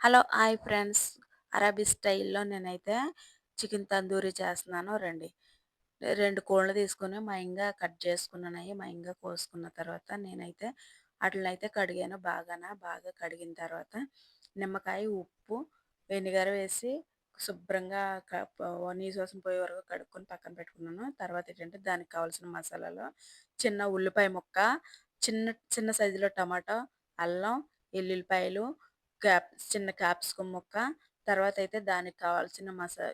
Hello hi friends. అరబీ స్టైల్లో నేనైతే chicken tandoori చేస్తున్నాను. రండి. రెండు కోళ్ళు తీసుకొని మయంగా కట్ చేసుకున్నాయి మయంగా కోసుకున్న తర్వాత నేనైతే అట్లనైతే కడిగాను బాగానా. బాగా కడిగిన తర్వాత నిమ్మకాయ ఉప్పు వెనిగర్ వేసి శుభ్రంగా నీసు వాసన పోయే వరకు కడుక్కొని పక్కన పెట్టుకున్నాను. తర్వాత ఏంటంటే దానికి కావాల్సిన మసాలాలు చిన్న ఉల్లిపాయ ముక్క చిన్న చిన్న సైజులో టమాటో అల్లం ఎల్లుల్లిపాయలు క్యాప్ చిన్న క్యాప్సికమ్ ముక్క తర్వాత అయితే దానికి కావాల్సిన మసా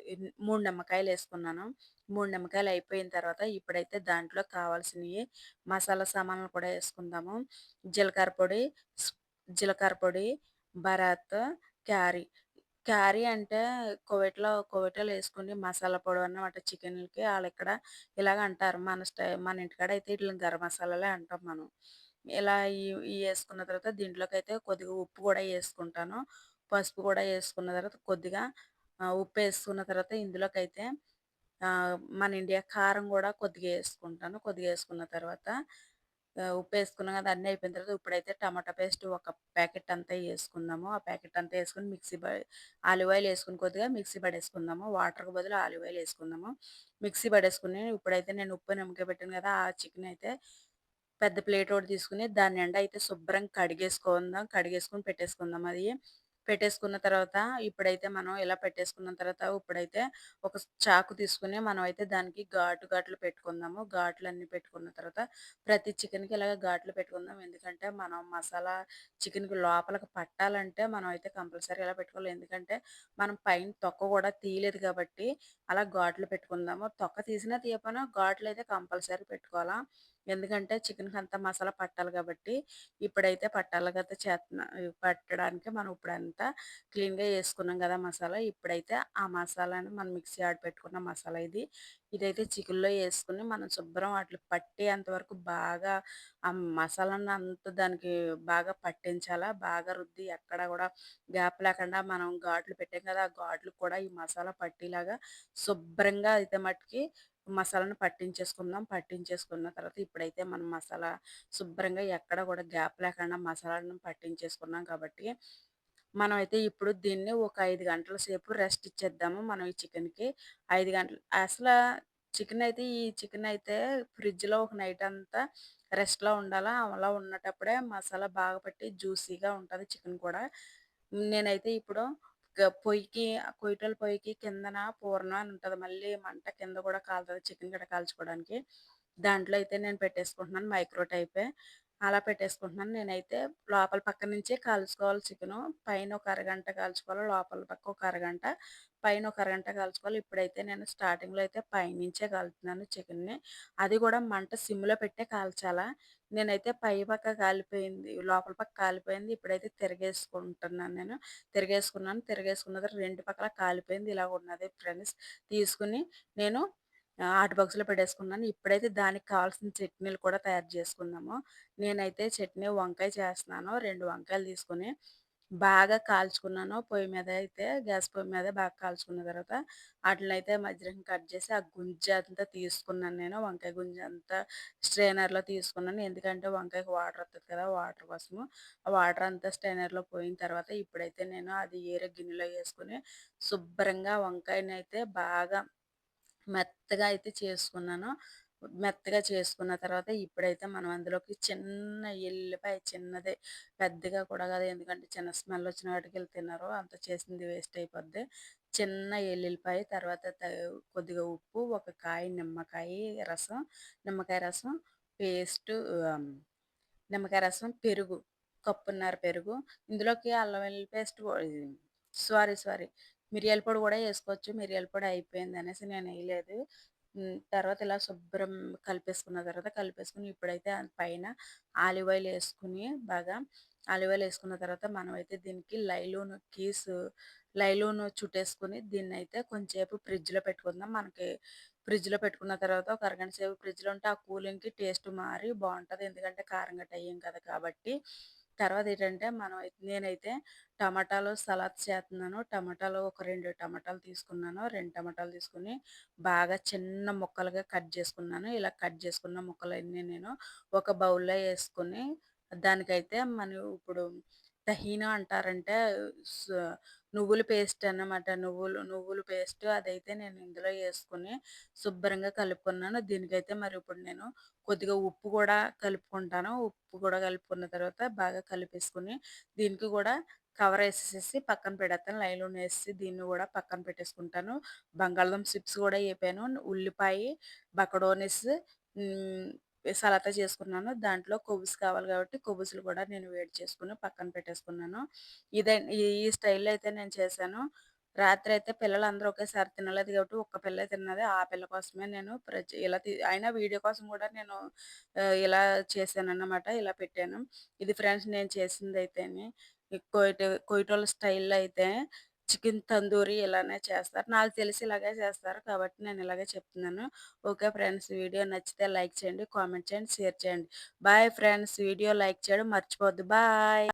మూడు నిమ్మకాయలు వేసుకున్నాను మూడు నిమ్మకాయలు అయిపోయిన తర్వాత ఇప్పుడైతే దాంట్లో కావాల్సినవి మసాలా సామాన్లు కూడా వేసుకుందాము. జీలకర్ర పొడి జీలకర్ర పొడి బరాత్ క్యారీ. క్యారీ అంటే కోవిట్లో కోవిటలో వేసుకుని మసాలా పొడి అన్నమాట చికెన్కి వాళ్ళు ఇక్కడ ఇలాగ అంటారు. మన స్టై మన ఇంటికాడ అయితే ఇట్లా గరం మసాలాలే అంటాం మనం. ఇలా ఇవి వేసుకున్న తర్వాత దీంట్లోకి అయితే కొద్దిగా ఉప్పు కూడా వేసుకుంటాను పసుపు కూడా వేసుకున్న తర్వాత కొద్దిగా ఉప్పు వేసుకున్న తర్వాత ఇందులోకి అయితే మన ఇండియా కారం కూడా కొద్దిగా వేసుకుంటాను కొద్దిగా వేసుకున్న తర్వాత ఉప్పు వేసుకున్నాం కదా అన్నీ అయిపోయిన తర్వాత ఇప్పుడైతే టమాటా పేస్ట్ ఒక ప్యాకెట్ అంతా వేసుకుందాము ఆ ప్యాకెట్ అంతా వేసుకుని మిక్సీ ఆలివ్ ఆయిల్ వేసుకుని కొద్దిగా మిక్సీ పడేసుకుందాము. వాటర్కి బదులు ఆలివ్ ఆయిల్ వేసుకుందాము మిక్సీ పడేసుకుని ఇప్పుడైతే నేను ఉప్పు నిమ్మకాయ పెట్టాను కదా ఆ చికెన్ అయితే పెద్ద ప్లేట్ ఒకటి తీసుకుని దాని నిండా అయితే శుభ్రంగా కడిగేసుకుందాం కడిగేసుకుని పెట్టేసుకుందాం అది. పెట్టేసుకున్న తర్వాత ఇప్పుడైతే మనం ఇలా పెట్టేసుకున్న తర్వాత ఇప్పుడైతే ఒక చాకు తీసుకుని మనం అయితే దానికి ఘాటు ఘాట్లు పెట్టుకుందాము. ఘాట్లు అన్ని పెట్టుకున్న తర్వాత ప్రతి చికెన్కి ఇలాగ ఘాట్లు పెట్టుకుందాం. ఎందుకంటే మనం మసాలా చికెన్కి లోపలికి పట్టాలంటే మనం అయితే కంపల్సరీ ఇలా పెట్టుకోవాలి? ఎందుకంటే మనం పైన తొక్క కూడా తీయలేదు కాబట్టి అలా ఘాట్లు పెట్టుకుందాము. తొక్క తీసినా తీయపోయినా ఘాట్లు అయితే కంపల్సరీ పెట్టుకోవాలా? ఎందుకంటే చికెన్కి అంతా మసాలా పట్టాలి కాబట్టి ఇప్పుడైతే పట్టాలి కదా చేస్తున్నా పట్టడానికి మనం ఇప్పుడు ఇప్పుడంతా క్లీన్గా వేసుకున్నాం కదా మసాలా. ఇప్పుడైతే ఆ మసాలాని మనం మిక్సీ ఆడి పెట్టుకున్న మసాలా ఇది. ఇదైతే చికెన్లో వేసుకుని మనం శుభ్రం వాటికి పట్టేంతవరకు బాగా ఆ మసాలాను అంతా దానికి బాగా పట్టించాలా బాగా రుద్ది ఎక్కడ కూడా గ్యాప్ లేకుండా మనం ఘాట్లు పెట్టాం కదా ఆ ఘాట్లు కూడా ఈ మసాలా పట్టేలాగా శుభ్రంగా అయితే మట్టుకి మసాలాను పట్టించేసుకుందాం. పట్టించేసుకున్న తర్వాత ఇప్పుడైతే మనం మసాలా శుభ్రంగా ఎక్కడ కూడా గ్యాప్ లేకుండా మసాలాను పట్టించేసుకున్నాం కాబట్టి మనం అయితే ఇప్పుడు దీన్ని ఒక ఐదు గంటల సేపు రెస్ట్ ఇచ్చేద్దాము. మనం ఈ చికెన్కి ఐదు గంటలు అసలు చికెన్ అయితే ఈ చికెన్ అయితే ఫ్రిడ్జ్లో ఒక నైట్ అంతా రెస్ట్లో ఉండాలా? అలా ఉన్నటప్పుడే మసాలా బాగా పట్టి జ్యూసీగా ఉంటుంది చికెన్ కూడా. నేనైతే ఇప్పుడు పొయ్యికి కొయ్యటల పొయ్యికి కిందన పూర్ణం అని ఉంటుంది. మళ్ళీ మంట కింద కూడా కాలుతుంది చికెన్ కూడా కాల్చుకోవడానికి. దాంట్లో అయితే నేను పెట్టేసుకుంటున్నాను మైక్రో టైపే. అలా పెట్టేసుకుంటున్నాను. నేనైతే లోపల పక్క నుంచే కాల్చుకోవాలి చికెను. పైన ఒక అరగంట కాల్చుకోవాలి లోపల పక్క ఒక అరగంట. పైన ఒక అరగంట కాల్చుకోవాలి. ఇప్పుడైతే నేను స్టార్టింగ్లో అయితే పైనుంచే కాలుతున్నాను చికెన్ని. అది కూడా మంట సిమ్లో పెట్టే కాల్చాలా. నేనైతే పై పక్క కాలిపోయింది లోపల పక్క కాలిపోయింది. ఇప్పుడైతే తిరగేసుకుంటున్నాను నేను. తిరగేసుకున్నాను. తిరగేసుకున్న తర్వాత రెండు పక్కల కాలిపోయింది. ఇలా ఉన్నది ఫ్రెండ్స్. తీసుకుని నేను ఆటు బాక్స్లో పెట్టేసుకున్నాను. ఇప్పుడైతే దానికి కావాల్సిన చట్నీలు కూడా తయారు చేసుకుందాము నేనైతే చట్నీ వంకాయ చేస్తున్నాను. రెండు వంకాయలు తీసుకుని బాగా కాల్చుకున్నాను. పొయ్యి మీద అయితే గ్యాస్ పొయ్యి మీద బాగా కాల్చుకున్న తర్వాత వాటిని అయితే మధ్యలో కట్ చేసి ఆ గుంజ అంతా తీసుకున్నాను నేను. వంకాయ గుంజ అంతా స్ట్రైనర్లో తీసుకున్నాను. ఎందుకంటే వంకాయకి వాటర్ వస్తుంది కదా వాటర్ కోసము. ఆ వాటర్ అంతా స్ట్రైనర్లో పోయిన తర్వాత ఇప్పుడైతే నేను అది ఏరే గిన్నెలో వేసుకుని శుభ్రంగా వంకాయని అయితే బాగా మెత్తగా అయితే చేసుకున్నాను. మెత్తగా చేసుకున్న తర్వాత ఇప్పుడైతే మనం అందులోకి చిన్న ఎల్లిపాయ చిన్నదే పెద్దగా కూడా కాదు. ఎందుకంటే చిన్న స్మెల్ వచ్చిన వాటికి వెళ్ళి తిన్నారు. అంత చేసింది వేస్ట్ అయిపోద్ది. చిన్న ఎల్లుల్లిపాయ తర్వాత కొద్దిగా ఉప్పు ఒక కాయ నిమ్మకాయ రసం నిమ్మకాయ రసం పేస్ట్ నిమ్మకాయ రసం పెరుగు కప్పున్నర పెరుగు. ఇందులోకి అల్లం వెల్లుల్లి పేస్ట్ సారీ సారీ మిరియాల పొడి కూడా వేసుకోవచ్చు. మిరియాల పొడి అయిపోయింది అనేసి నేను వేయలేదు. తర్వాత ఇలా శుభ్రం కలిపేసుకున్న తర్వాత కలిపేసుకుని ఇప్పుడైతే పైన ఆలివ్ ఆయిల్ వేసుకుని బాగా ఆలివ్ ఆయిల్ వేసుకున్న తర్వాత మనం అయితే దీనికి లైలూన్ కీస్ లైలూన్ చుట్టేసుకుని దీన్ని అయితే కొంచెంసేపు ఫ్రిడ్జ్లో పెట్టుకుందాం. మనకి ఫ్రిడ్జ్లో పెట్టుకున్న తర్వాత ఒక అరగంట సేపు ఫ్రిడ్జ్లో ఉంటే ఆ కూలింగ్కి టేస్ట్ మారి బాగుంటుంది. ఎందుకంటే కారం గట్ట అయ్యాం కదా కాబట్టి తర్వాత ఏంటంటే మనం నేనైతే టమాటాలు సలాద్ చేస్తున్నాను టమాటాలు ఒక రెండు టమాటాలు తీసుకున్నాను. రెండు టమాటాలు తీసుకుని బాగా చిన్న ముక్కలుగా కట్ చేసుకున్నాను. ఇలా కట్ చేసుకున్న ముక్కలన్నీ నేను ఒక బౌల్లో వేసుకుని దానికైతే మనం ఇప్పుడు తహీనా అంటారంటే నువ్వుల పేస్ట్ అన్నమాట. నువ్వులు నువ్వుల పేస్ట్ అదైతే నేను ఇందులో వేసుకుని శుభ్రంగా కలుపుకున్నాను. దీనికైతే మరి ఇప్పుడు నేను కొద్దిగా ఉప్పు కూడా కలుపుకుంటాను. ఉప్పు కూడా కలుపుకున్న తర్వాత బాగా కలిపేసుకొని దీనికి కూడా కవర్ వేసేసేసి పక్కన పెడతాను లైలోనే వేసి దీన్ని కూడా పక్కన పెట్టేసుకుంటాను. బంగాళదుంప చిప్స్ కూడా వేపాను ఉల్లిపాయ బకడోనిస్ సలాతా చేసుకున్నాను. దాంట్లో కొబ్బుసు కావాలి కాబట్టి కొబ్బుసులు కూడా నేను వేడి చేసుకుని పక్కన పెట్టేసుకున్నాను. ఇదే ఈ ఈ స్టైల్‌లో అయితే నేను చేశాను. రాత్రి అయితే పిల్లలు పిల్లలందరూ ఒకేసారి తినలేదు కాబట్టి ఒక్క పిల్ల తిన్నది. ఆ పిల్ల కోసమే నేను ప్రతి ఇలా అయినా వీడియో కోసం కూడా నేను ఇలా చేశాను అన్నమాట ఇలా పెట్టాను. ఇది ఫ్రెండ్స్ నేను చేసింది అయితే కోయట కోయటోళ్ళ స్టైల్‌లో అయితే చికెన్ తందూరి ఇలానే చేస్తారు. నాకు తెలిసి ఇలాగే చేస్తారు. కాబట్టి నేను ఇలాగే చెప్తున్నాను. ఓకే ఫ్రెండ్స్ వీడియో నచ్చితే లైక్ చేయండి, కామెంట్ చేయండి, షేర్ చేయండి. బాయ్ ఫ్రెండ్స్ వీడియో లైక్ చేయడం మర్చిపోద్దు బాయ్.